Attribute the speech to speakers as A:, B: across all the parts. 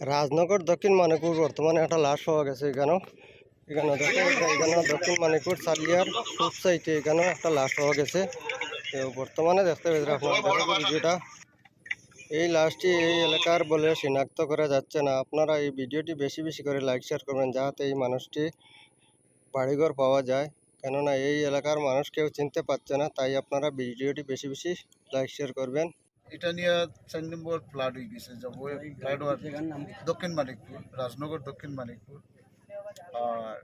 A: রাজনগর দক্ষিণ মানিকপুর, বর্তমানে একটা লাশ পাওয়া গেছে এখানেও। এখানে এখানে দক্ষিণ মানিকপুর, সালিয়ার পূব সাইটে এখানেও একটা লাশ পাওয়া গেছে। তো বর্তমানে দেখতে পেয়েছেন আপনার ভিডিওটা। এই লাশটি এই এলাকার বলে শনাক্ত করা যাচ্ছে না। আপনারা এই ভিডিওটি বেশি বেশি করে লাইক, শেয়ার করবেন যাতে এই মানুষটি বাড়িঘর পাওয়া যায়। কেননা এই এলাকার মানুষ কেউ চিনতে পারছে না, তাই আপনারা ভিডিওটি বেশি বেশি লাইক, শেয়ার করবেন।
B: এটা নিয়ে চার নম্বর ফ্লাড হয়ে গেছে যাব ফ্লাড হওয়ার দক্ষিণ মানিকপুর রাজনগর দক্ষিণ মানিকপুর। আর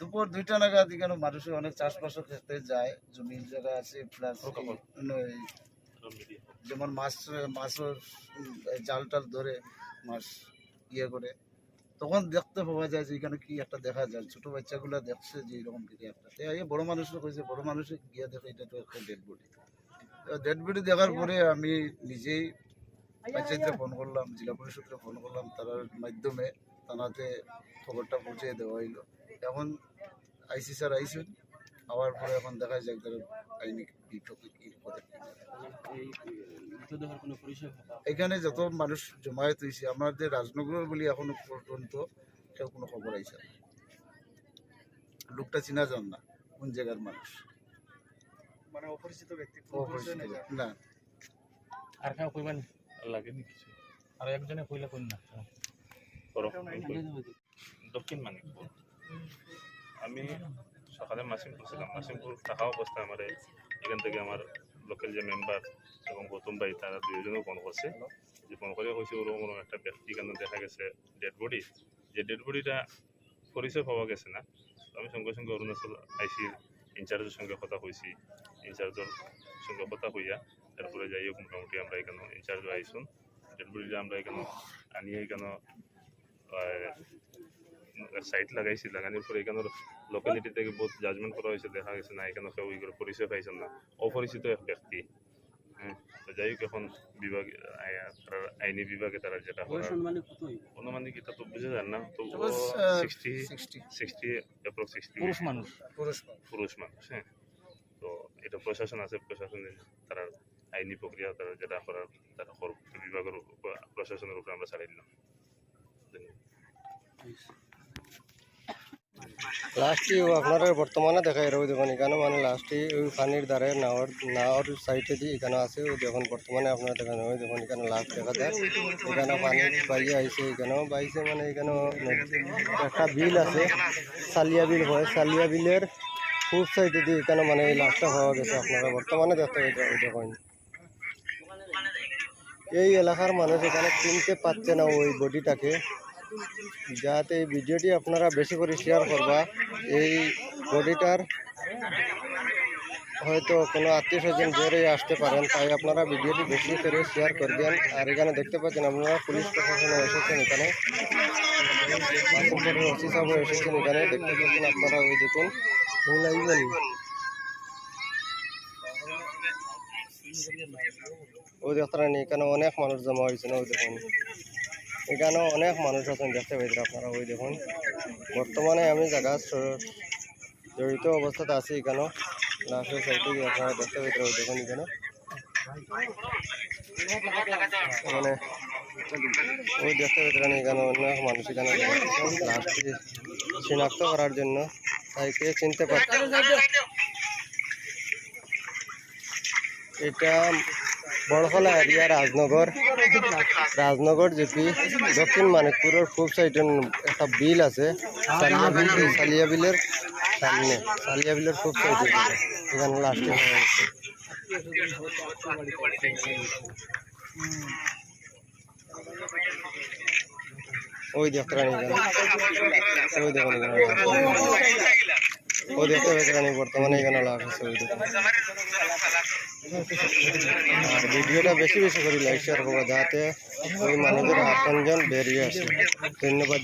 B: দুপুর দুইটা নাগাদ এখানে মানুষ অনেক চাষবাসও ক্ষেত্রে যায় জমির জায়গা আছে প্লাস যেমন মাছ মাছের জাল টাল ধরে মাছ ইয়ে করে। তখন দেখতে পাওয়া যায় যে এখানে কি একটা দেখা যায় ছোট বাচ্চাগুলো দেখছে যে এরকম কিছু একটা। বড় মানুষরা কইছে বড় মানুষে গিয়ে দেখে এটা তো একটা ডেড বডি ডেড বডি দেখার পরে আমি নিজেই পঞ্চায়েতে ফোন করলাম, জেলা পরিষদে ফোন করলাম, তার মাধ্যমে থানাতে খবরটা পৌঁছে দেওয়া হইল। এখন আইসি স্যার আইসেন, আবার পরে এখন দেখা যায় তার আইনি কি এখানে যত মানুষ জমায়েত হয়েছে আমাদের রাজনগর বলি এখনও পর্যন্ত কেউ কোনো খবর আইছে না। লোকটা চিনা যান না, কোন জায়গার মানুষ।
C: মানে অপরিচিত ব্যক্তি
B: না।
D: আর কেউ কইবেন লাগেনি কিছু। আর একজনে কইলে কইন না করো। দক্ষিণ মানিকপুর। আমি সকালে মাসিমপুর ছিলাম। মাসিমপুর থাকা অবস্থায় আমার এখান থেকে আমার লোকাল যে মেম্বার এবং গৌতম ভাই তারা দুইজনেও ফোন করছে। যে ফোন করে কইছে ওরকম ওরকম একটা ব্যক্তি কেন দেখা গেছে ডেড বডি যে ডেড বডিটা পরিচয় পাওয়া গেছে না। আমি সঙ্গে সঙ্গে অরুণাচল আইসির ইনচার্জের সঙ্গে কথা হয়েছি ইনচার্জের সঙ্গে কথা হইয়া তারপরে যাই হোক মোটামুটি আমরা এখানে ইনচার্জ আইসুন। ডেড বডিটা আমরা এখানে আনিয়ে এখানে সাইট লাগাইছি লাগানোর পরে এখানে লোকালিটি থেকে বহুত জাজমেন্ট করা হয়েছে দেখা গেছে না এখানে কেউ এগুলো পরিচয় পাইছেন না। অপরিচিত এক ব্যক্তি। হ্যাঁ তো যাই হোক এখন বিভাগ আইনি বিভাগে তারা যেটা করার অনুমানিক এটা তো বুঝে যান না তো sixty
B: sixty
D: sixty approx sixty
C: পুরুষ মানুষ।
B: পুরুষ
D: পুরুষ মানুষ হ্যাঁ। এটা প্রশাসন আছে প্রশাসনের তারা আইনি প্রক্রিয়া তারা যেটা করার তারা করব বিভাগের প্রশাসনের উপরে আমরা দিলাম ধন্যবাদ।
A: লাস্টটি আপনারা বর্তমানে দেখা যাবে দেখুন এখানে মানে লাস্টটি ওই পানির দ্বারে নাওয়ার নাওয়ার সাইডে দিয়ে এখানে আছে ওই দেখুন বর্তমানে আপনারা দেখানো হয় দেখুন এখানে লাস্ট দেখা যায় এখানে পানি বাইরে আইছে এখানেও বাইছে মানে এখানেও একটা বিল আছে সালিয়া বিল হয় সালিয়া বিলের পূব সাইডে দিয়ে এখানে মানে এই লাস্টটা পাওয়া গেছে আপনারা বর্তমানে দেখতে ওই এই এলাকার মানুষ এখানে চিনতে পারছে না ওই বডিটাকে। যাতে এই ভিডিওটি আপনারা বেশি করে শেয়ার করবা। এই বডিটার হয়তো কোনো আত্মীয় স্বজন জোরে আসতে পারেন, তাই আপনারা ভিডিওটি বেশি করে শেয়ার করবেন। আর এখানে দেখতে পাচ্ছেন আপনারা পুলিশ প্রশাসনে এসেছেন এখানে। ওসি সাহেব এসেছেন এখানে। দেখতে পাচ্ছেন আপনারা ওই দেখুন। ওই দেখতে এখানে অনেক মানুষ জমা হয়েছে ওই দেখুন। এখানে অনেক মানুষ আছেন, দেখতে পাইছেন আপনারা, ওই দেখুন। বর্তমানে আমি জায়গা জড়িত অবস্থাতে আছি এখানেও। লাস্টের সাইডে আপনারা দেখতে পাইছেন ওই দেখুন এখানে। মানে ওই দেখতে পাইছেন এখানে অনেক মানুষ এখানে শনাক্ত করার জন্য তাই কে চিনতে পার এটা বড়খলা এরিয়া রাজনগর। রাজনগর জিপি দক্ষিণ মানিকপুরের পূব সাইডে একটা বিল আছে। সালিয়া বিল সালিয়া বিলের সামনে। সালিয়া বিলের পূব সাইডে এখানে লাস্টে ওই দেখতে রানি ওই দেখুন দেখতে রানি বর্তমানে এখানে লাভ আছে ওই দেখুন আর ভিডিওটা বেশি বেশি করে লাইক শেয়ার করব, যাতে ওই মানুষের আপনজন বেরিয়ে আসে। ধন্যবাদ